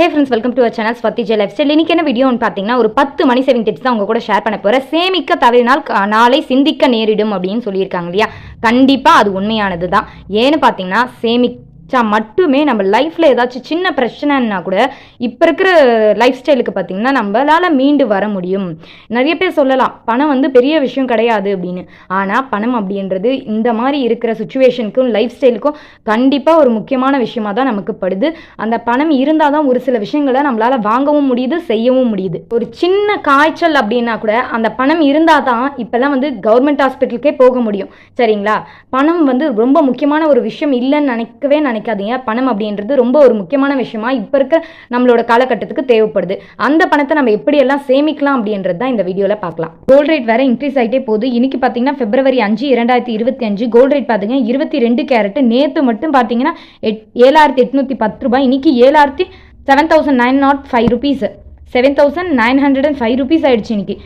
Hey friends welcome to our channel Swathi Jai lifestyle இன்னைக்கு என்ன வீடியோன்னு பார்த்தீங்கன்னா ஒரு பத்து மணி சேவிங் டிப்ஸ் தான் உங்கள் கூட ஷேர் பண்ண போகிறேன் சேமிக்க தவறினால் நாளை சிந்திக்க நேரிடும் அப்படின்னு சொல்லியிருக்காங்க இல்லையா? கண்டிப்பாக அது உண்மையானது தான் ஏன்னு பார்த்தீங்கன்னா வச்சா மட்டுமே நம்ம லைஃப்பில் ஏதாச்சும் சின்ன பிரச்சனைன்னா கூட இப்போ இருக்கிற லைஃப் ஸ்டைலுக்கு பார்த்தீங்கன்னா நம்மளால் மீண்டு வர முடியும். நிறைய பேர் சொல்லலாம் பணம் வந்து பெரிய விஷயம் கிடையாது அப்படின்னு. ஆனால் பணம் அப்படின்றது இந்த மாதிரி இருக்கிற சுச்சுவேஷனுக்கும் லைஃப் ஸ்டைலுக்கும் கண்டிப்பாக ஒரு முக்கியமான விஷயமா தான் நமக்கு படுது. அந்த பணம் இருந்தால் தான் ஒரு சில விஷயங்களை நம்மளால் வாங்கவும் முடியுது செய்யவும் முடியுது. ஒரு சின்ன காய்ச்சல் அப்படின்னா கூட அந்த பணம் இருந்தால் தான் இப்போல்லாம் வந்து கவர்மெண்ட் ஹாஸ்பிட்டலுக்கே போக முடியும். சரிங்களா? பணம் வந்து ரொம்ப முக்கியமான ஒரு விஷயம் இல்லைன்னு நினைக்கவே நினைக்காதீங்க. பணம் அப்படின்றது ரொம்ப ஒரு முக்கியமான விஷயமா இப்போ இருக்க நம்மளோட காலகட்டத்துக்கு தேவைப்படுது. அந்த பணத்தை நம்ம எப்படியெல்லாம் சேமிக்கலாம் அப்படின்றது தான் இந்த வீடியோவில் பார்க்கலாம். கோல்ட் ரேட் வேற இன்க்ரீஸ் ஆகிட்டே போகுது. இன்னைக்கு பார்த்தீங்கன்னா பிப்ரவரி அஞ்சு இரண்டாயிரத்தி இருபத்தி அஞ்சு கோல்ட் ரேட் பார்த்தீங்கன்னா இருபத்தி ரெண்டு கேரட் நேற்று மட்டும் பார்த்தீங்கன்னா எட் ஏழாயிரத்தி எட்நூற்றி பத்து ரூபாய். இன்னைக்கு ஏழாயிரத்தி seven thousand nine nought five rupees seven thousand nine hundred and five rupees ஆயிடுச்சு இன்னைக்கு.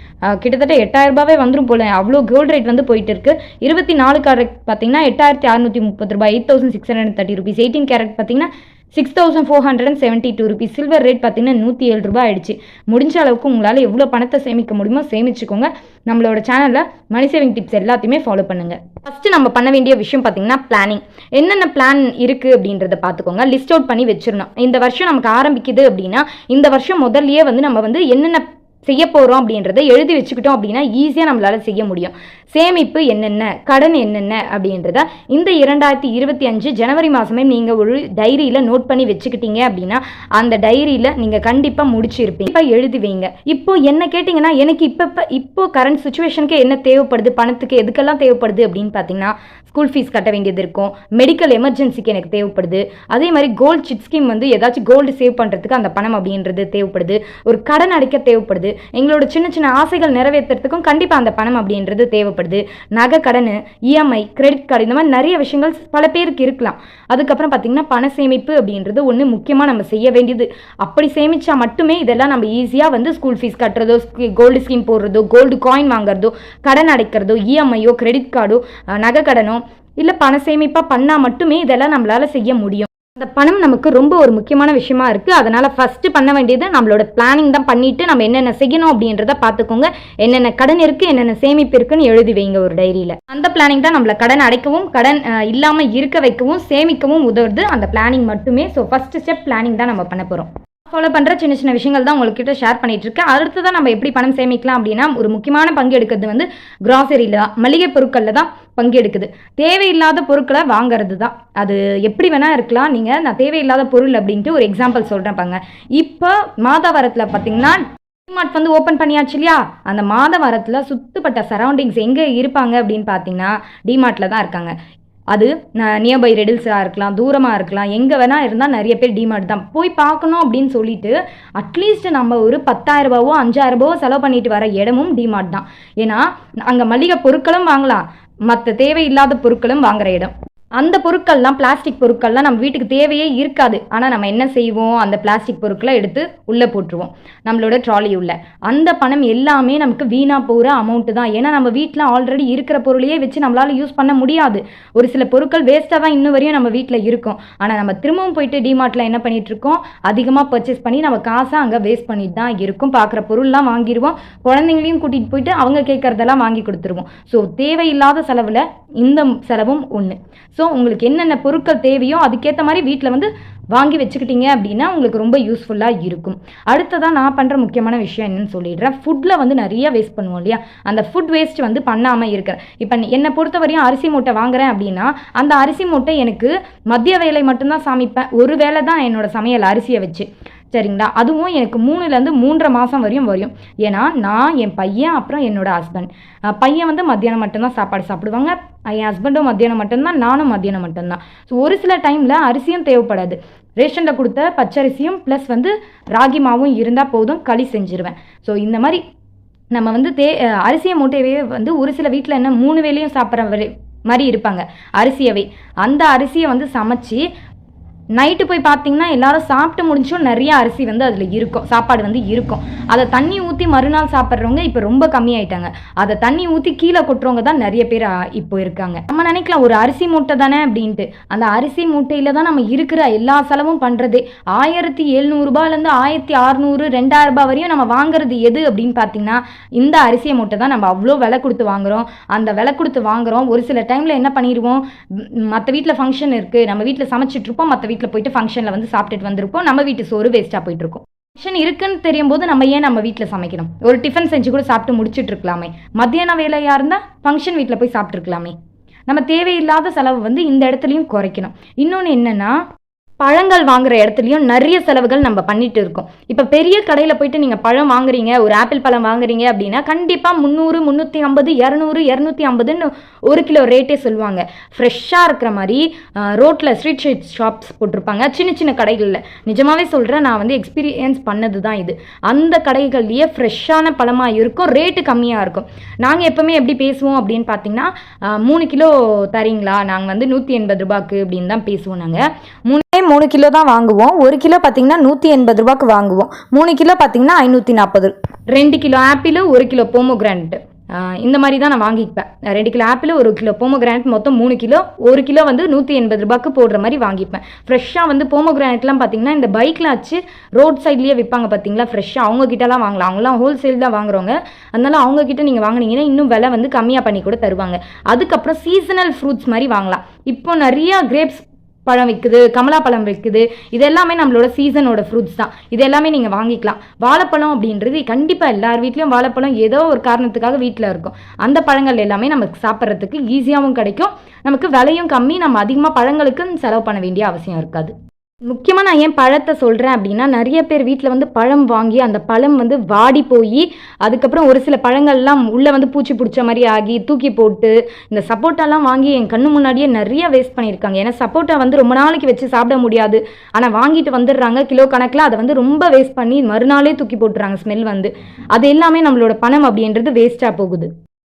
கிட்டத்தட்ட எட்டாயிரம் ரூபாவே போல. அவ்வளோ கோல்ட் ரேட் வந்து போயிட்டு இருக்கு இருபத்தி நாலு கேரட் பார்த்தீங்கன்னா எட்டாயிரத்தி அறுநூற்றி முப்பது ரூபாய் eight thousand six hundred thirty rupees eighteen carat பார்த்தீங்கன்னா six thousand four hundred and seventy two rupees silver rate பார்த்தீங்கன்னா நூற்றி ஏழு ரூபாய் ஆயிடுச்சு. முடிஞ்ச அளவுக்கு உங்களால் எவ்வளோ பணத்தை சேமிக்க முடியுமோ சேமிச்சுக்கோங்க. நம்மளோட சேனலில் மணி சேவிங் டிப்ஸ் எல்லாத்தையுமே ஃபாலோ பண்ணுங்க. ஃபஸ்ட்டு நம்ம பண்ண வேண்டிய விஷயம் பார்த்தீங்கன்னா பிளானிங் என்னென்ன பிளான் இருக்குது அப்படின்றத பார்த்துக்கோங்க. லிஸ்ட் அவுட் பண்ணி வச்சிடணும். இந்த வருஷம் நமக்கு ஆரம்பிக்குது அப்படின்னா இந்த வருஷம் முதல்லயே வந்து நம்ம வந்து என்னென்ன செய்ய போகிறோம் அப்படின்றத எழுதி வச்சுக்கிட்டோம் அப்படின்னா ஈஸியாக நம்மளால் செய்ய முடியும். சேமிப்பு என்னென்ன? கடன் என்னென்ன? அப்படின்றத இந்த இரண்டாயிரத்தி இருபத்தி அஞ்சு ஜனவரி மாதமே நீங்கள் ஒரு டைரியில் நோட் பண்ணி வச்சுக்கிட்டீங்க அப்படின்னா அந்த டைரியில் நீங்கள் கண்டிப்பாக முடிச்சிருப்பீங்க. இப்போ எழுதி வைங்க இப்போ என்ன கேட்டிங்கன்னா எனக்கு இப்போ இப்போ இப்போ கரண்ட் சுச்சுவேஷனுக்கு என்ன தேவைப்படுது? பணத்துக்கு எதுக்கெல்லாம் தேவைப்படுது அப்படின்னு பார்த்தீங்கன்னா ஸ்கூல் ஃபீஸ் கட்ட வேண்டியது இருக்கும். மெடிக்கல் எமர்ஜென்சிக்கு எனக்கு தேவைப்படுது. அதே மாதிரி கோல்டு சிட் ஸ்கீம் வந்து ஏதாச்சும் கோல்டு சேவ் பண்ணுறதுக்கு அந்த பணம் அப்படின்றது தேவைப்படுது. ஒரு கடன் அடைக்க தேவைப்படுது. எங்களோட சின்ன சின்ன ஆசைகள் நிறைவேற்றுறதுக்கும் கண்டிப்பாக அந்த பணம் அப்படின்றது தேவைப்படுது. நகை கடன் இஎம்ஐ கிரெடிட் கார்டு இந்த மாதிரி நிறைய விஷயங்கள் பல பேருக்கு இருக்கலாம். அதுக்கப்புறம் பார்த்தீங்கன்னா பண சேமிப்பு அப்படின்றது ஒன்று முக்கியமாக நம்ம செய்ய வேண்டியது. அப்படி சேமித்தா மட்டுமே இதெல்லாம் நம்ம ஈஸியாக வந்து ஸ்கூல் ஃபீஸ் கட்டுறதோ கோல்டு ஸ்கீம் போடுறதோ கோல்டு காயின் வாங்குறதோ கடன் அடைக்கிறதோ இஎம்ஐயோ கிரெடிட் கார்டோ நகை கடனோ இல்லை பண சேமிப்பாக பண்ணால் மட்டுமே இதெல்லாம் நம்மளால் செய்ய முடியும். அந்த பணம் நமக்கு ரொம்ப ஒரு முக்கியமான விஷயமா இருக்குது அதனால் ஃபஸ்ட்டு பண்ண வேண்டியது நம்மளோட பிளானிங் தான் பண்ணிட்டு நம்ம என்னென்ன செய்யணும் அப்படின்றத பார்த்துக்கோங்க என்னென்ன கடன் இருக்குது என்னென்ன சேமிப்பு இருக்குன்னு எழுதி வைங்க ஒரு டைரியில் அந்த பிளானிங் தான் நம்மள கடன் அடைக்கவும் கடன் இல்லாமல் இருக்க வைக்கவும் சேமிக்கவும் உதவுது. அந்த பிளானிங் மட்டுமே. ஸோ ஃபஸ்ட்டு ஸ்டெப் பிளானிங் தான் நம்ம பண்ண போகிறோம் ஃபாலோ பண்ணுற சின்ன சின்ன விஷயங்கள் தான் உங்கள்கிட்ட ஷேர் பண்ணிட்டு இருக்கேன் அடுத்ததான் நம்ம எப்படி பணம் சேமிக்கலாம் அப்படின்னா ஒரு முக்கியமான பங்கு எடுக்கிறது வந்து கிராசரியில் தான் மளிகை பொருட்களில் தான் பங்கு எடுக்குது. தேவையில்லாத பொருட்களை வாங்குறது தான். அது எப்படி வேணால் இருக்கலாம். நீங்கள் நான் தேவையில்லாத பொருள் அப்படின்ட்டு ஒரு எக்ஸாம்பிள் சொல்கிறேன் பாங்க இப்போ மாதாவரத்தில் பார்த்தீங்கன்னா டிமார்ட் வந்து ஓப்பன் பண்ணியாச்சு இல்லையா? அந்த மாத வாரத்தில் சுத்துப்பட்ட சரௌண்டிங்ஸ் எங்கே இருப்பாங்க அப்படின்னு பார்த்தீங்கன்னா டிமார்ட்டில் தான் இருக்காங்க. அது நியர்பை ரெடில்ஸாக இருக்கலாம் தூரமாக இருக்கலாம் எங்கே வேணால் இருந்தால் நிறைய பேர் டிமார்ட் தான். போய் பார்க்கணும் அப்படின்னு சொல்லிட்டு அட்லீஸ்ட் நம்ம ஒரு பத்தாயிரரூபாவோ அஞ்சாயிரரூபாவோ செலவு பண்ணிட்டு வர இடமும் டிமார்ட் தான். ஏன்னா அங்கே மளிகை பொருட்களும் வாங்கலாம். மற்ற தேவையில்லாத பொருட்களும் வாங்குற இடம். அந்த பொருட்கள்லாம் பிளாஸ்டிக் பொருட்கள்லாம் நம்ம வீட்டுக்கு தேவையே இருக்காது. ஆனால் நம்ம என்ன செய்வோம்? அந்த பிளாஸ்டிக் பொருட்களை எடுத்து உள்ளே போட்டுருவோம். நம்மளோட ட்ராலி உள்ள. அந்த பணம் எல்லாமே நமக்கு வீணாக போகிற அமௌண்ட்டு தான். ஏன்னா நம்ம வீட்டில் ஆல்ரெடி இருக்கிற பொருளையே வச்சு நம்மளால் யூஸ் பண்ண முடியாது. ஒரு சில பொருட்கள் வேஸ்ட்டாக தான் இன்னும் வரையும் நம்ம வீட்டில் இருக்கும். ஆனால் நம்ம திரும்பவும் போயிட்டு டிமார்ட்டில் என்ன பண்ணிகிட்ருக்கோம் அதிகமாக பர்ச்சேஸ் பண்ணி நம்ம காசை அங்கே வேஸ்ட் பண்ணிட்டு தான் இருக்கும். பார்க்குற பொருள்லாம் வாங்கிடுவோம் குழந்தைங்களையும் கூட்டிகிட்டு போயிட்டு அவங்க கேட்குறதெல்லாம் வாங்கி கொடுத்துருவோம். ஸோ தேவையில்லாத செலவில் இந்த செலவும் ஒன்று ஸோ உங்களுக்கு என்னென்ன பொருட்கள் தேவையோ அதுக்கேற்ற மாதிரி வீட்டில் வந்து வாங்கி வச்சுக்கிட்டீங்க அப்படின்னா உங்களுக்கு ரொம்ப யூஸ்ஃபுல்லாக இருக்கும். அடுத்ததான் நான் பண்ணுற முக்கியமான விஷயம் என்னன்னு சொல்லிடுறேன். ஃபுட்டில் வந்து நிறைய வேஸ்ட் பண்ணுவோம் இல்லையா? அந்த ஃபுட் வேஸ்ட் வந்து பண்ணாமல் இருக்கிறேன் இப்போ என்னை பொறுத்த வரையும் அரிசி மூட்டை வாங்குறேன் அப்படின்னா அந்த அரிசி மூட்டை எனக்கு மதிய வேலை மட்டும்தான் சமைப்பேன். ஒரு வேளை தான் என்னோட சமையல் அரிசியை வச்சு. சரிங்களா? அதுவும் எனக்கு மூணுலேருந்து மூன்றரை மாதம் வரையும் வரும். ஏன்னா நான் என் பையன் அப்புறம் என்னோட ஹஸ்பண்ட் பையன் வந்து மத்தியானம் மட்டும்தான் சாப்பாடு சாப்பிடுவாங்க. என் ஹஸ்பண்டும் மத்தியானம் மட்டும்தான் நானும் மத்தியானம் மட்டும்தான். ஸோ ஒரு சில டைமில் அரிசியும் தேவைப்படாது. ரேஷனில் கொடுத்த பச்சரிசியும் ப்ளஸ் வந்து ராகி மாவும் இருந்தால் போதும் களி செஞ்சுருவேன். ஸோ இந்த மாதிரி நம்ம வந்து தே அரிசியை மூட்டையவே வந்து ஒரு சில வீட்டில் என்ன மூணு வேளையும் சாப்பிட்ற மாதிரி இருப்பாங்க. அரிசியவே. அந்த அரிசியை வந்து சமைச்சு நைட்டு போய் பார்த்தீங்கன்னா எல்லாரும் சாப்பிட்டு முடிஞ்சும் நிறைய அரிசி வந்து அதில் இருக்கும். சாப்பாடு வந்து இருக்கும். அதை தண்ணி ஊற்றி மறுநாள் சாப்பிட்றவங்க இப்போ ரொம்ப கம்மியாயிட்டாங்க. அதை தண்ணி ஊற்றி கீழே கொட்டுறவங்க தான் நிறைய பேர் இப்போ இருக்காங்க. நம்ம நினைக்கலாம் ஒரு அரிசி மூட்டை தானே அப்படின்ட்டு. அந்த அரிசி மூட்டையில் தான் நம்ம இருக்கிற எல்லா செலவும் பண்ணுறதே ஆயிரத்தி எழுநூறுபாலேருந்து ஆயிரத்தி அறநூறு ரெண்டாயிரம் ரூபாய் வரையும் நம்ம வாங்குறது எது அப்படின்னு பார்த்தீங்கன்னா இந்த அரிசியை மூட்டை தான் நம்ம அவ்வளோ விலை கொடுத்து வாங்குறோம். அந்த விலை கொடுத்து வாங்குறோம். ஒரு சில டைமில் என்ன பண்ணிடுவோம்? மற்ற வீட்டில் ஃபங்க்ஷன் இருக்குது நம்ம வீட்டில் சமைச்சிட்ருப்போம் மற்ற வீட்டில் போயிட்டு ஃபங்க்ஷனில் வந்து சாப்பிட்டுட்டு வந்திருப்போம் நம்ம வீட்டு சோறு வேஸ்ட்டாக போயிட்டு இருக்கும் ஃபங்க்ஷன் இருக்குன்னு தெரியும் போது நம்ம ஏன் நம்ம வீட்டில் சமைக்கணும்? ஒரு டிஃபன் செஞ்சு கூட சாப்பிட்டு முடிச்சிட்டு இருக்கலாமே. மத்தியான வேலையாக இருந்தால் ஃபங்க்ஷன் வீட்டில் போய் சாப்பிட்ருக்கலாமே நம்ம தேவையில்லாத செலவு வந்து இந்த இடத்துலையும் குறைக்கணும். இன்னொன்று என்னென்னா பழங்கள் வாங்குற இடத்துலையும் நிறைய செலவுகள் நம்ம பண்ணிட்டு இருக்கோம். இப்போ பெரிய கடையில் போயிட்டு நீங்கள் பழம் வாங்குறீங்க ஒரு ஆப்பிள் பழம் வாங்குறீங்க அப்படின்னா கண்டிப்பாக முந்நூறு முந்நூற்றி ஐம்பது இரநூறு இரநூத்தி ஐம்பதுன்னு ஒரு கிலோ ரேட்டே சொல்லுவாங்க. ஃப்ரெஷ்ஷாக இருக்கிற மாதிரி ரோட்டில் ஸ்ட்ரீட் ஷீட் ஷாப்ஸ் போட்டிருப்பாங்க. சின்ன சின்ன கடைகளில். நிஜமாவே சொல்கிறேன் நான் வந்து எக்ஸ்பீரியன்ஸ் பண்ணது தான் இது. அந்த கடைகள்லேயே ஃப்ரெஷ்ஷான பழமாக இருக்கும் ரேட்டு கம்மியாக இருக்கும். நாங்கள் எப்போவுமே எப்படி பேசுவோம் அப்படின்னு பார்த்தீங்கன்னா மூணு கிலோ தரீங்களா? நாங்கள் வந்து நூற்றி எண்பது ரூபாய்க்கு அப்படின்னு தான் பேசுவோம் நாங்கள் மூணு மூணு கிலோ தான் வாங்குவோம். ஒரு கிலோ பார்த்தீங்கன்னா நூற்றி எண்பது ரூபாய்க்கு வாங்குவோம். மூணு கிலோ பார்த்தீங்கன்னா ஐநூற்றி நாற்பது ரெண்டு கிலோ ஆப்பிள் ஒரு கிலோ போமோகிரானட் இந்த மாதிரி தான் நான் வாங்கிப்பேன். ரெண்டு கிலோ ஆப்பிள் ஒரு கிலோ போமோகிரானட் மொத்தம் மூணு கிலோ. ஒரு கிலோ வந்து நூற்றி எண்பது ரூபாய்க்கு போடுற மாதிரி வாங்கிப்பேன். ஃப்ரெஷ்ஷாக வந்து போமோகிரானட்லாம் பார்த்தீங்கன்னா இந்த பைக்கில் வச்சு ரோட் சைட்லேயே விற்பாங்க பார்த்தீங்களா ஃப்ரெஷ்ஷாக அவங்க கிட்டலாம் வாங்கலாம். அவங்களாம் ஹோல்சேல் தான் வாங்குறவங்க. அதனால அவங்கக்கிட்ட நீங்கள் வாங்கினீங்கன்னா இன்னும் விலை வந்து கம்மியாக பண்ணி கூட தருவாங்க. அதுக்கப்புறம் சீசனல் ஃப்ரூட்ஸ் மாதிரி வாங்கலாம். இப்போ நிறையா கிரேப்ஸ் பழம் விற்குது கமலா பழம் விற்குது இது எல்லாமே நம்மளோட சீசனோட ஃப்ரூட்ஸ் தான். இது எல்லாமே நீங்கள் வாங்கிக்கலாம். வாழைப்பழம் அப்படின்றது கண்டிப்பாக எல்லார் வீட்லேயும் வாழைப்பழம் ஏதோ ஒரு காரணத்துக்காக வீட்டில் இருக்கும். அந்த பழங்கள் எல்லாமே நமக்கு சாப்பிட்றதுக்கு ஈஸியாகவும் கிடைக்கும். நமக்கு விலையும் கம்மி. நம்ம அதிகமாக பழங்களுக்கு செலவு பண்ண வேண்டிய அவசியம் இருக்காது. முக்கியமாக நான் ஏன் பழத்தை சொல்கிறேன் அப்படின்னா நிறைய பேர் வீட்டில் வந்து பழம் வாங்கி அந்த பழம் வந்து வாடி போய் அதுக்கப்புறம் ஒரு சில பழங்கள்லாம் உள்ளே வந்து பூச்சி பிடிச்ச மாதிரி ஆகி தூக்கி போட்டு இந்த சப்போட்டாலாம் வாங்கி என் கண்ணு முன்னாடியே நிறைய வேஸ்ட் பண்ணியிருக்காங்க. ஏன்னா சப்போட்டா வந்து ரொம்ப நாளைக்கு வச்சு சாப்பிட முடியாது. ஆனால் வாங்கிட்டு வந்துடுறாங்க கிலோ கணக்கில் அதை வந்து ரொம்ப வேஸ்ட் பண்ணி மறுநாளே தூக்கி போட்டுறாங்க ஸ்மெல் வந்து. அது எல்லாமே நம்மளோட பணம் அப்படின்றது வேஸ்ட்டாக போகுது.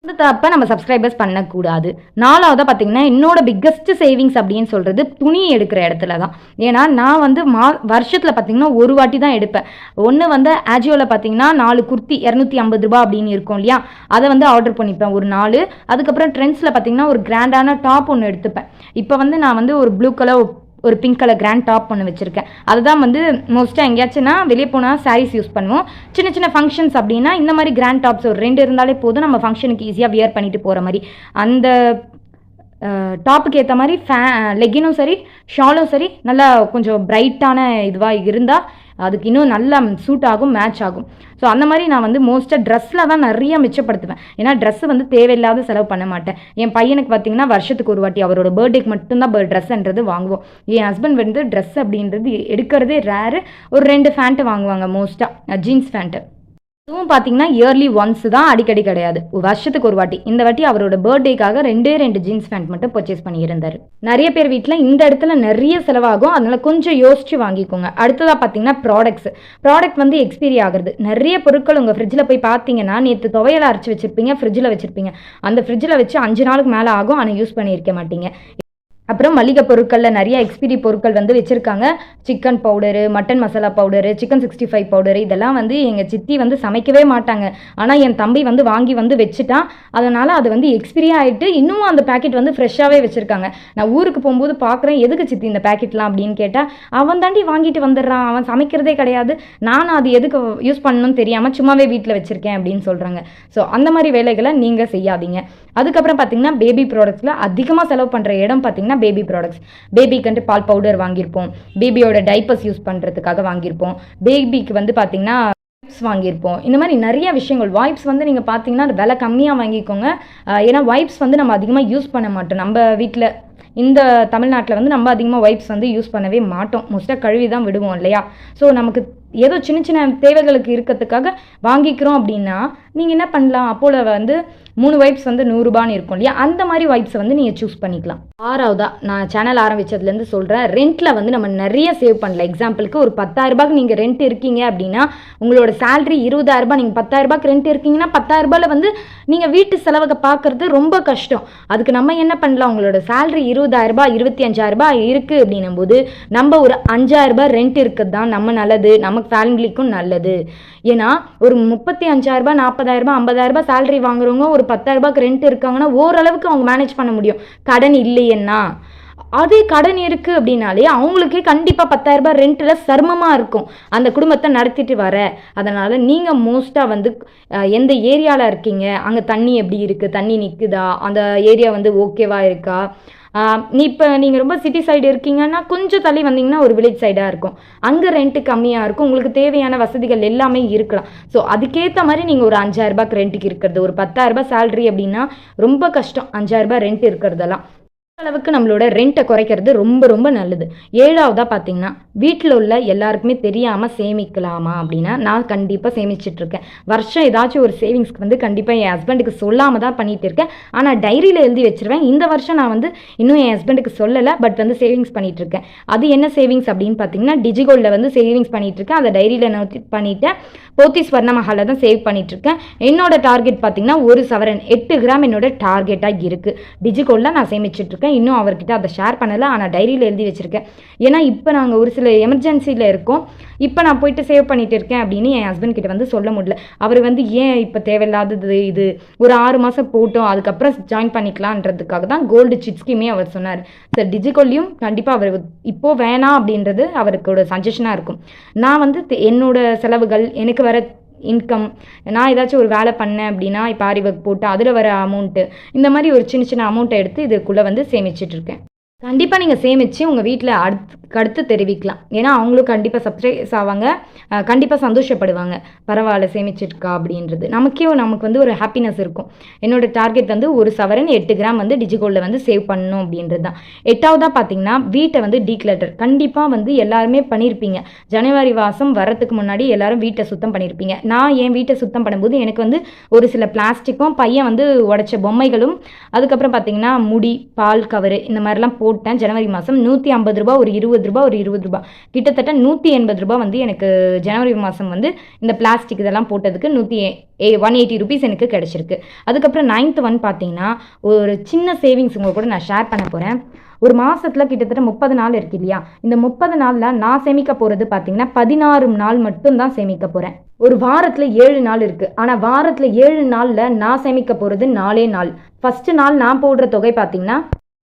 இந்த தப்பை நம்ம சப்ஸ்கிரைபர்ஸ் பண்ணக்கூடாது. நாலாவதாக பார்த்தீங்கன்னா என்னோட பிக்கஸ்ட் சேவிங்ஸ் அப்படின்னு சொல்கிறது துணி எடுக்கிற இடத்துல தான். ஏன்னா நான் வந்து மா வருஷத்தில் பார்த்தீங்கன்னா ஒரு வாட்டி தான் எடுப்பேன். ஒன்று வந்து ஆஜியோவில் பார்த்தீங்கன்னா நாலு குர்த்தி இரநூத்தி ஐம்பது ரூபா அப்படின்னு இருக்கும் இல்லையா? அதை வந்து ஆர்டர் பண்ணிப்பேன் ஒரு நாலு. அதுக்கப்புறம் ட்ரெண்ட்ஸில் பார்த்தீங்கன்னா ஒரு கிராண்டான டாப் ஒன்று எடுத்துப்பேன். இப்போ வந்து நான் வந்து ஒரு ப்ளூ கலர் ஒரு பிங்க் கலர் கிராண்ட் டாப் ஒன்று வச்சுருக்கேன். அதுதான் வந்து மோஸ்ட்டாக எங்கேயாச்சும்னா வெளியே போனால் சாரீஸ் யூஸ் பண்ணுவோம். சின்ன சின்ன ஃபங்க்ஷன்ஸ் அப்படின்னா இந்த மாதிரி கிராண்ட் டாப்ஸ் ஒரு ரெண்டு இருந்தாலே போதும். நம்ம ஃபங்க்ஷனுக்கு ஈஸியாக வியர் பண்ணிட்டு போகிற மாதிரி. அந்த டாப்புக்கு ஏற்ற மாதிரி ஃபே லெக்கினும் சரி ஷாலும் சரி நல்லா கொஞ்சம் பிரைட்டான இதுவாக இருந்தால் அதுக்கு இன்னும் நல்லா சூட் ஆகும் மேட்ச் ஆகும். ஸோ அந்த மாதிரி நான் வந்து மோஸ்ட்டாக ட்ரெஸ்ஸில் தான் நிறைய மிச்சப்படுத்துவேன். ஏன்னா ட்ரெஸ்ஸு வந்து தேவையில்லாத செலவு பண்ண மாட்டேன். என் பையனுக்கு பார்த்தீங்கன்னா வருஷத்துக்கு ஒரு வாட்டி அவரோட பர்த்டேக்கு மட்டும்தான் ட்ரெஸ்ன்றது வாங்குவோம். என் ஹஸ்பண்ட் வந்து ட்ரெஸ் அப்படின்றது எடுக்கிறதே ரேரு ஒரு ரெண்டு ஃபேண்ட்டு வாங்குவாங்க மோஸ்ட்டாக ஜீன்ஸ் ஃபேண்ட்டு அதுவும் பார்த்தீங்கன்னா இயர்லி ஒன்ஸ் தான் அடிக்கடி கிடையாது. வருஷத்துக்கு ஒரு வாட்டி. இந்த வாட்டி அவரோட பர்த்டேக்காக ரெண்டே ரெண்டு ஜீன்ஸ் பேண்ட் மட்டும் பர்ச்சேஸ் பண்ணியிருந்தாரு. நிறைய பேர் வீட்டில் இந்த இடத்துல நிறைய செலவாகும். அதனால கொஞ்சம் யோசிச்சு வாங்கிக்கோங்க. அடுத்ததாக பார்த்தீங்கன்னா ப்ராடக்ட்ஸ் ப்ராடக்ட் வந்து எக்ஸ்பீரி ஆகுறது. நிறைய பொருட்கள் உங்கள் ஃப்ரிட்ஜில் போய் பார்த்தீங்கன்னா நேற்று துவையல் அரைச்சி வச்சிருப்பீங்க ஃப்ரிட்ஜில் வச்சிருப்பீங்க. அந்த ஃப்ரிட்ஜில் வச்சு அஞ்சு நாளுக்கு மேலே ஆகும். ஆனால் யூஸ் பண்ணியிருக்க மாட்டீங்க. அப்புறம் மளிகை பொருட்களில் நிறைய எக்ஸ்பிரி பொருட்கள் வந்து வச்சுருக்காங்க. Chicken powder mutton masala powder chicken sixty five powder இதெல்லாம் வந்து எங்கள் சித்தி வந்து சமைக்கவே மாட்டாங்க. ஆனால் என் தம்பி வந்து வாங்கி வந்து வச்சுட்டான். அதனால் அது வந்து எக்ஸ்பிரி ஆகிட்டு இன்னும் அந்த பேக்கெட் வந்து ஃப்ரெஷ்ஷாகவே வச்சுருக்காங்க. நான் ஊருக்கு போகும்போது பார்க்குறேன் எதுக்கு சித்தி இந்த பேக்கெட்லாம் அப்படின்னு கேட்டால் அவன் தாண்டி வாங்கிட்டு வந்துடுறான். அவன் சமைக்கிறதே கிடையாது. நானும் அது எதுக்கு யூஸ் பண்ணணும்னு தெரியாமல் சும்மாவே வீட்டில் வச்சுருக்கேன் அப்படின்னு சொல்கிறாங்க ஸோ அந்த மாதிரி வேலைகளை நீங்கள் செய்யாதீங்க. அதுக்கப்புறம் பார்த்தீங்கன்னா பேபி ப்ராடக்ட்ஸில் அதிகமாக செலவு பண்ணுற இடம் பார்த்தீங்கன்னா பேபி ப்ராடக்ட்ஸ் பேபிக்கு பால் பவுடர் வாங்கியிருப்போம். பேபியோட டைப்பர்ஸ் யூஸ் பண்ணுறதுக்காக வாங்கியிருப்போம். பேபிக்கு வந்து பார்த்தீங்கன்னா வைப்ஸ் வாங்கியிருப்போம். இந்த மாதிரி நிறைய விஷயங்கள். வைப்ஸ் வந்து நீங்கள் பார்த்தீங்கன்னா விலை கம்மியாக வாங்கிக்கோங்க. ஏன்னா வைப்ஸ் வந்து நம்ம அதிகமாக யூஸ் பண்ண மாட்டோம். நம்ம வீட்டில் இந்த தமிழ்நாட்டில் வந்து நம்ம அதிகமாக வைப்ஸ் வந்து யூஸ் பண்ணவே மாட்டோம். மோஸ்ட்டாக கழுவி தான் விடுவோம் இல்லையா? ஸோ நமக்கு ஏதோ சின்ன சின்ன தேவைகளுக்கு இருக்கிறதுக்காக வாங்கிக்கிறோம் அப்படின்னா நீங்கள் என்ன பண்ணலாம்? அப்போல வந்து மூணு வைப்ஸ் வந்து நூறுரூபான்னு இருக்கும் இல்லையா? அந்த மாதிரி வைப்ஸை வந்து நீங்கள் சூஸ் பண்ணிக்கலாம். ஆறாவதா நான் சேனல் ஆரம்பிச்சதுலேருந்து சொல்கிறேன் ரெண்ட்டில் வந்து நம்ம நிறைய சேவ் பண்ணலாம். எக்ஸாம்பிளுக்கு ஒரு பத்தாயிரரூபாய்க்கு நீங்கள் ரெண்ட் இருக்கீங்க அப்படின்னா உங்களோட சேலரி இருபதாயிரரூபா நீங்கள் பத்தாயிரரூபாய்க்கு ரெண்ட் இருக்கீங்கன்னா பத்தாயிரரூபாயில் வந்து நீங்கள் வீட்டு செலவுக்கு பார்க்குறது ரொம்ப கஷ்டம். அதுக்கு நம்ம என்ன பண்ணலாம்? உங்களோட சேலரி இருபதாயிரரூபா இருபத்தி அஞ்சாயிரரூபா இருக்குது அப்படின்னும் போது நம்ம ஒரு அஞ்சாயிரரூபா ரெண்ட் இருக்கிறது தான் நம்ம நல்லது. நம்ம ஃபேமிலிக்கும் நல்லது. ஏன்னா ஒரு முப்பத்தி அஞ்சாயிரரூபா நாற்பதாயிரரூபா ஐம்பதாயிரரூபா சேலரி வாங்குறவங்க ஒரு பத்தாயிரரூபாக்கு ரெண்ட் இருக்காங்கன்னா ஓரளவுக்கு அவங்க மேனேஜ் பண்ண முடியும். கடன் இல்லையேன்னா. அதே கடன் இருக்குது அப்படின்னாலே அவங்களுக்கே கண்டிப்பாக பத்தாயிரரூபா ரெண்ட்டில் சிரமமாக இருக்கும். அந்த குடும்பத்தை நடத்திட்டு வர. அதனால் நீங்கள் மோஸ்ட்டாக வந்து எந்த ஏரியாவில் இருக்கீங்க? அங்கே தண்ணி எப்படி இருக்குது தண்ணி நிற்குதா அந்த ஏரியா வந்து ஓகேவா இருக்கா? இப்போ நீங்கள் ரொம்ப சிட்டி சைடு இருக்கீங்கன்னா கொஞ்சம் தள்ளி வந்தீங்கன்னா ஒரு வில்லேஜ் சைடாக இருக்கும். அங்கே ரெண்ட்டு கம்மியாக இருக்கும். உங்களுக்கு தேவையான வசதிகள் எல்லாமே இருக்கலாம். ஸோ அதுக்கேற்ற மாதிரி நீங்கள் ஒரு அஞ்சாயிரரூபாக்கு ரெண்ட்டுக்கு இருக்கிறது ஒரு பத்தாயிரரூபா சேலரி அப்படின்னா ரொம்ப கஷ்டம். அஞ்சாயிரரூபா ரெண்ட் இருக்கிறதெல்லாம். அளவுக்கு நம்மளோட ரெண்ட்டை குறைக்கிறது ரொம்ப ரொம்ப நல்லது. ஏழாவதாக பார்த்தீங்கன்னா வீட்டில் உள்ள எல்லாருக்குமே தெரியாமல் சேமிக்கலாமா அப்படின்னா நான் கண்டிப்பாக சேமிச்சிட்டு இருக்கேன் வருஷம் ஏதாச்சும் ஒரு சேவிங்ஸ்க்கு வந்து கண்டிப்பாக என் ஹஸ்பண்டுக்கு சொல்லாமல் தான் பண்ணிட்டு இருக்கேன் ஆனால் டைரியில் எழுதி வச்சிருவேன். இந்த வருஷம் நான் வந்து இன்னும் என் ஹஸ்பண்டுக்கு சொல்லலை பட் வந்து சேவிங்ஸ் பண்ணிட்டு இருக்கேன் அது என்ன சேவிங்ஸ் அப்படின்னு பார்த்தீங்கன்னா டிஜிகோல்டில் வந்து சேவிங்ஸ் பண்ணிட்டு இருக்கேன் அதை டைரியில் நோட் பண்ணிட்டேன். போத்தி ஸ்வர்ண மஹாலில் தான் சேவ் பண்ணிட்டு இருக்கேன் என்னோட டார்கெட் பார்த்தீங்கன்னா ஒரு சவரன் எட்டு கிராம் என்னோட டார்கெட்டாக இருக்குது டிஜிகோல்டில் நான் சேமிச்சிட்ருக்கேன். இருக்கேன் இன்னும் அவர்கிட்ட அதை ஷேர் பண்ணலை ஆனால் டைரியில் எழுதி வச்சுருக்கேன். ஏன்னா இப்போ நாங்கள் ஒரு சில எமர்ஜென்சியில் இருக்கோம். இப்போ நான் போயிட்டு சேவ் பண்ணிட்டு இருக்கேன் அப்படின்னு என் ஹஸ்பண்ட் கிட்ட வந்து சொல்ல முடியல. அவர் வந்து ஏன் இப்போ தேவையில்லாதது இது? ஒரு ஆறு மாதம் போட்டோம் அதுக்கப்புறம் ஜாயின் பண்ணிக்கலான்றதுக்காக தான் கோல்டு சிட் ஸ்கீமே அவர் சொன்னார். சார் டிஜிகோல்லையும் கண்டிப்பாக அவர் இப்போ வேணாம் அப்படின்றது அவருக்கோட சஜஷனாக இருக்கும். நான் வந்து என்னோட செலவுகள் எனக்கு வர இன்கம் நான் ஏதாச்சும் ஒரு வேலை பண்ணேன் அப்படின்னா இப்போ ஆரி ஒர்க் போட்டு அதில் வர அமௌண்ட்டு இந்த மாதிரி ஒரு சின்ன சின்ன அமௌண்ட்டை எடுத்து இதுக்குள்ளே வந்து சேமிச்சிட்ருக்கேன் கண்டிப்பாக நீங்கள் சேமித்து உங்கள் வீட்டில் அடுத்து கடுத்து தெரிவிக்கலாம். ஏன்னா அவங்களும் கண்டிப்பாக சப்ஸ்கிரைஸ் ஆவாங்க. கண்டிப்பாக சந்தோஷப்படுவாங்க. பரவாயில்ல சேமிச்சிருக்கா அப்படின்றது. நமக்கே நமக்கு வந்து ஒரு ஹாப்பினஸ் இருக்கும். என்னோட டார்கெட் வந்து ஒரு சவரன் எட்டு கிராம் வந்து டிஜிகோல்டில் வந்து சேவ் பண்ணணும் அப்படின்றது தான். எட்டாவதாக பார்த்தீங்கன்னா வீட்டை வந்து டீக்ளட்டர் கண்டிப்பாக வந்து எல்லாருமே பண்ணியிருப்பீங்க ஜனவரி மாதம் வரத்துக்கு முன்னாடி எல்லாரும் வீட்டை சுத்தம் பண்ணியிருப்பீங்க நான் என் வீட்டை சுத்தம் பண்ணும்போது எனக்கு வந்து ஒரு சில பிளாஸ்டிக்கும் பையன் வந்து உடைச்ச பொம்மைகளும் அதுக்கப்புறம் பார்த்தீங்கன்னா முடி பால் கவரு இந்த மாதிரிலாம் போட்டேன். ஜனவரி மாதம் நூற்றி ஐம்பது ரூபா ஒரு இருபது ரூபா ஒரு இருபது ரூபா. கிட்டத்தட்ட நூற்றி எண்பது ரூபா வந்து எனக்கு ஜனவரி மாதம் வந்து இந்த பிளாஸ்டிக் இதெல்லாம் போட்டதுக்கு நூற்றி ஏ ஒன் எயிட்டி ருபீஸ் எனக்கு கிடச்சிருக்கு. அதுக்கப்புறம் நைன்த் ஒன் பார்த்தீங்கன்னா ஒரு சின்ன சேவிங்ஸ் உங்க கூட நான் ஷேர் பண்ண போகிறேன் ஒரு மாதத்தில் கிட்டத்தட்ட முப்பது நாள் இருக்கு இல்லையா? இந்த முப்பது நாளில் நான் சேமிக்க போகிறது பார்த்தீங்கன்னா பதினாறு நாள் மட்டும்தான் சேமிக்க போகிறேன் ஒரு வாரத்தில் ஏழு நாள் இருக்குது ஆனால் வாரத்தில் ஏழு நாளில் நான் சேமிக்க போகிறது நாலே நாள். ஃபஸ்ட்டு நாள் நான் போடுற தொகை பார்த்தீங்கன்னா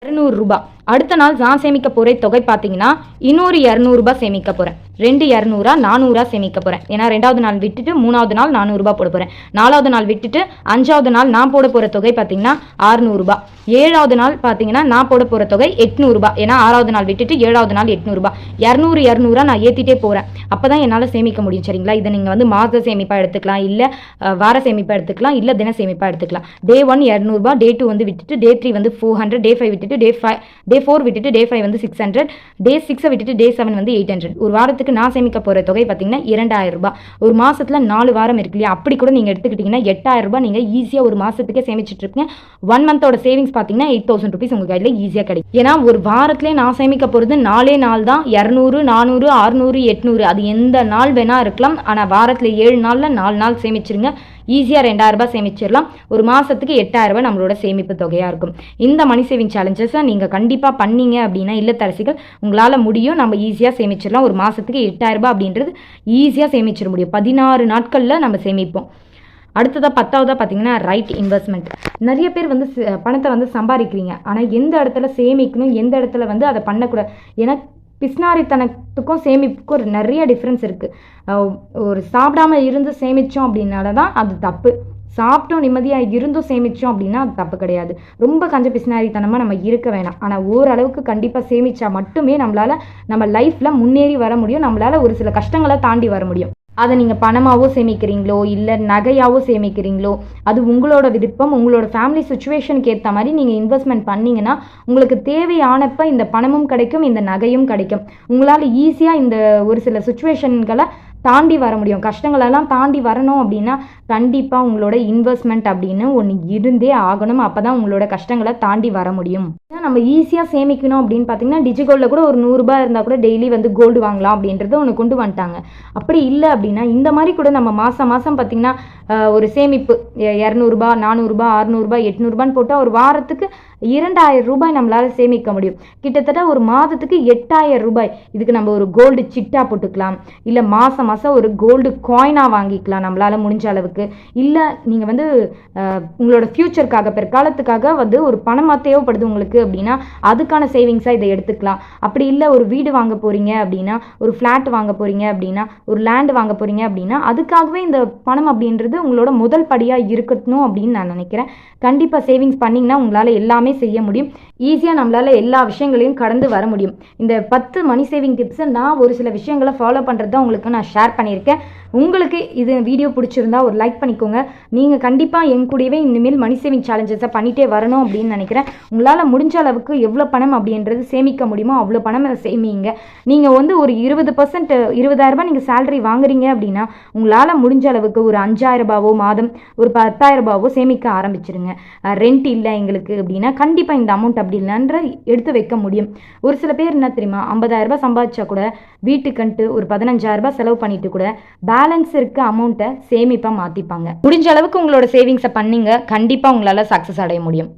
இரநூறுபா அடுத்த நாள் நான் சேமிக்க போகிற தொகை பார்த்தீங்கன்னா இன்னொரு இரநூறுபா சேமிக்க போகிறேன் ரெண்டு இரநூறா நானூறா சேமிக்க போகிறேன் ஏன்னா ரெண்டாவது நாள் விட்டுட்டு மூணாவது நாள் நானூறுபா போட போகிறேன் நாலாவது நாள் விட்டுட்டு அஞ்சாவது நாள் நான் போட போகிற தொகை பார்த்தீங்கன்னா ஆறுநூறுபா ஏழாவது நாள் பார்த்தீங்கன்னா நான் போட போகிற தொகை எட்நூறுபா ஏன்னா ஆறாவது நாள் விட்டுட்டு ஏழாவது நாள் எட்நூறுபா இரநூறு இரநூறா நான் ஏற்றிட்டே போகிறேன் அப்போ தான் என்னால் சேமிக்க முடியும் சரிங்களா? இதை நீங்கள் வந்து மாத சேமிப்பாக எடுத்துக்கலாம் இல்லை வார சேமிப்பாக எடுத்துக்கலாம் இல்லை தின சேமிப்பாக எடுத்துக்கலாம். டே ஒன் இரநூறுபா டே டூ வந்து விட்டுட்டு டே த்ரீ வந்து ஃபோர் ஹண்ட்ரட் டே ஃபைவ் விட்டுட்டு டே ஃபைவ் டே ஃபோர் விட்டுட்டு டே ஃபைவ் வந்து சிக்ஸ் ஹண்ட்ரட் டே சிக்ஸை விட்டுட்டு டே செவன் வந்து எயிட் ஹண்ட்ரட் ஒரு வாரத்துக்கு நான் சேமிக்க போகிற தொகை பார்த்தீங்கன்னா இரண்டாயிரம் ரூபாய். ஒரு மாதத்தில் நாலு வாரம் இருக்கு இல்லையா? அப்படி கூட நீங்கள் எடுத்துக்கிட்டிங்கன்னா எட்டாயிரம் ரூபாய் நீங்கள் ஈஸியாக ஒரு மாதத்துக்கே சேமிச்சிட்டு இருக்கீங்க. ஒன் மந்தோட சேவிங்ஸ் பார்த்தீங்கன்னா எயிட் தௌசண்ட் ருபீஸ் உங்கள் கையில் ஈஸியாக கிடைக்கும். ஏன்னா ஒரு வாரத்திலே நான் சேமிக்க போகிறது நாலே நாள் தான். இரநூறு நானூறு அறுநூறு எட்நூறு. அது எந்த நாள் வேணால் இருக்கலாம். ஆனால் வாரத்தில் ஏழு நாளில் நாலு நாள் சேமிச்சிருங்க. ஈஸியாக ரெண்டாயிரம் ரூபாய் சேமிச்சிடலாம். ஒரு மாதத்துக்கு எட்டாயிரம் ரூபாய் நம்மளோட சேமிப்பு தொகையாக இருக்கும். இந்த மணி சேவிங் சேலஞ்சஸை நீங்கள் கண்டிப்பாக பண்ணீங்க அப்படின்னா இல்லத்தரசிகள் உங்களால் முடியும். நம்ம ஈஸியாக சேமிச்சிடலாம். ஒரு மாதத்துக்கு எட்டாயிரம் ரூபாய் அப்படின்றது ஈஸியாக சேமிச்சிட முடியும். பதினாறு நாட்களில் நம்ம சேமிப்போம். அடுத்ததாக பத்தாவதாக பார்த்தீங்கன்னா ரைட் இன்வெஸ்ட்மெண்ட் நிறைய பேர் வந்து ச- பணத்தை வந்து சம்பாதிக்கிறீங்க. ஆனால் எந்த இடத்துல சேமிக்கணும் எந்த இடத்துல வந்து அதை பண்ணக்கூடாது. ஏன்னா பிஸ்னாரித்தனத்துக்கும் சேமிப்புக்கும் ஒரு நிறைய டிஃப்ரென்ஸ் இருக்குது ஒரு சாப்பிடாம இருந்து சேமித்தோம் அப்படின்னால தான் அது தப்பு. சாப்பிட்டோம் நிம்மதியாக இருந்தும் சேமித்தோம் அப்படின்னா அது தப்பு கிடையாது. ரொம்ப கஞ்ச பிஸ்னாரித்தனமாக நம்ம இருக்க வேணாம். ஆனால் ஓரளவுக்கு கண்டிப்பாக சேமித்தா மட்டுமே நம்மளால் நம்ம லைஃப்பில் முன்னேறி வர முடியும். நம்மளால் ஒரு சில கஷ்டங்களை தாண்டி வர முடியும். அதை நீங்கள் பணமாவோ சேமிக்கிறீங்களோ இல்லை நகையாவோ சேமிக்கிறீங்களோ அது உங்களோட விருப்பம் உங்களோட ஃபேமிலி சுச்சுவேஷனுக்கு ஏற்ற மாதிரி நீங்கள் இன்வெஸ்ட்மெண்ட் பண்ணீங்கன்னா உங்களுக்கு தேவையானப்ப இந்த பணமும் கிடைக்கும் இந்த நகையும் கிடைக்கும். உங்களால் ஈஸியாக இந்த ஒரு சில சுச்சுவேஷன்களை தாண்டி வர முடியும். கஷ்டங்களெல்லாம் தாண்டி வரணும் அப்படின்னா கண்டிப்பாக உங்களோட இன்வெஸ்ட்மெண்ட் அப்படின்னு ஒன்று இருந்தே ஆகணும். அப்போ தான் உங்களோட கஷ்டங்களை தாண்டி வர முடியும். ஏன்னா நம்ம ஈஸியாக சேமிக்கணும் அப்படின்னு பார்த்தீங்கன்னா டிஜிகோல்டில் கூட ஒரு நூறுரூபா இருந்தால் கூட டெய்லி வந்து கோல்டு வாங்கலாம் அப்படின்றத ஒன்று கொண்டு வந்துட்டாங்க. அப்படி இல்லை அப்படின்னா இந்த மாதிரி கூட நம்ம மாதம் மாதம் பார்த்தீங்கன்னா ஒரு சேமிப்பு இரநூறுபா நானூறுரூபா அறநூறுபா எட்நூறுபான்னு போட்டால் ஒரு வாரத்துக்கு இரண்டாயிரம் ரூபாய் நம்மளால சேமிக்க முடியும். கிட்டத்தட்ட ஒரு மாதத்துக்கு எட்டாயிரம் ரூபாய். இதுக்கு நம்ம ஒரு கோல்டு சிட்டா போட்டுக்கலாம். இல்லை மாதம் மாதம் ஒரு கோல்டு காயினாக வாங்கிக்கலாம் நம்மளால் முடிஞ்ச அளவுக்கு. இல்லை நீங்கள் வந்து உங்களோட ஃப்யூச்சருக்காக பிற்காலத்துக்காக வந்து ஒரு பணமாக தேவைப்படுது உங்களுக்கு அப்படின்னா அதுக்கான சேவிங்ஸாக இதை எடுத்துக்கலாம். அப்படி இல்லை ஒரு வீடு வாங்க போகிறீங்க அப்படின்னா ஒரு ஃப்ளாட் வாங்க போகிறீங்க அப்படின்னா ஒரு லேண்ட் வாங்க போகிறீங்க அப்படின்னா அதுக்காகவே இந்த பணம் அப்படின்றது உங்களோட முதல் படியாக இருக்கணும் அப்படின்னு நான் நினைக்கிறேன். கண்டிப்பாக சேவிங்ஸ் பண்ணிங்கன்னா உங்களால் எல்லாமே செய்ய முடியும். ஈஸியாக நம்மளால் எல்லா விஷயங்களையும் கடந்து வர முடியும். இந்த பத்து மணி சேவிங் டிப்ஸை நான் ஒரு சில விஷயங்களை ஃபாலோ பண்ணுறது தான் உங்களுக்கு நான் ஷேர் பண்ணியிருக்கேன். உங்களுக்கு இது வீடியோ பிடிச்சிருந்தா ஒரு லைக் பண்ணிக்கோங்க. நீங்கள் கண்டிப்பாக என் கூடவே இனிமேல் மணி சேவிங் சேலஞ்சஸை பண்ணிகிட்டே வரணும் அப்படின்னு நினைக்கிறேன். உங்களால் முடிஞ்ச அளவுக்கு எவ்வளோ பணம் அப்படின்றது சேமிக்க முடியுமோ அவ்வளோ பணம் சேமிங்க. நீங்கள் வந்து ஒரு இருபது பர்சன்ட் இருபதாயிரரூபா நீங்கள் சேலரி வாங்குறீங்க அப்படின்னா உங்களால் முடிஞ்ச அளவுக்கு ஒரு அஞ்சாயிரம் ரூபாவோ மாதம் ஒரு பத்தாயிரம் ரூபாவோ சேமிக்க ஆரம்பிச்சிருங்க. ரெண்ட் இல்லை எங்களுக்கு அப்படின்னா கண்டிப்பாக இந்த அமௌண்ட் அப்படி இல்லைன்ற எடுத்து வைக்க முடியும். ஒரு சில பேர் என்ன தெரியுமா 50000 ரூபாய் சம்பாதிச்சா கூட வீட்டுக்குன்ட்டு ஒரு 15000 ரூபாய் செலவு பண்ணிட்டு கூட பேலன்ஸ் இருக்க அமௌண்ட்டை சேமிப்பாக மாற்றிப்பாங்க முடிஞ்ச அளவுக்கு உங்களோட சேவிங்ஸை பண்ணீங்க கண்டிப்பாக உங்களால் சக்ஸஸ் அடைய முடியும்.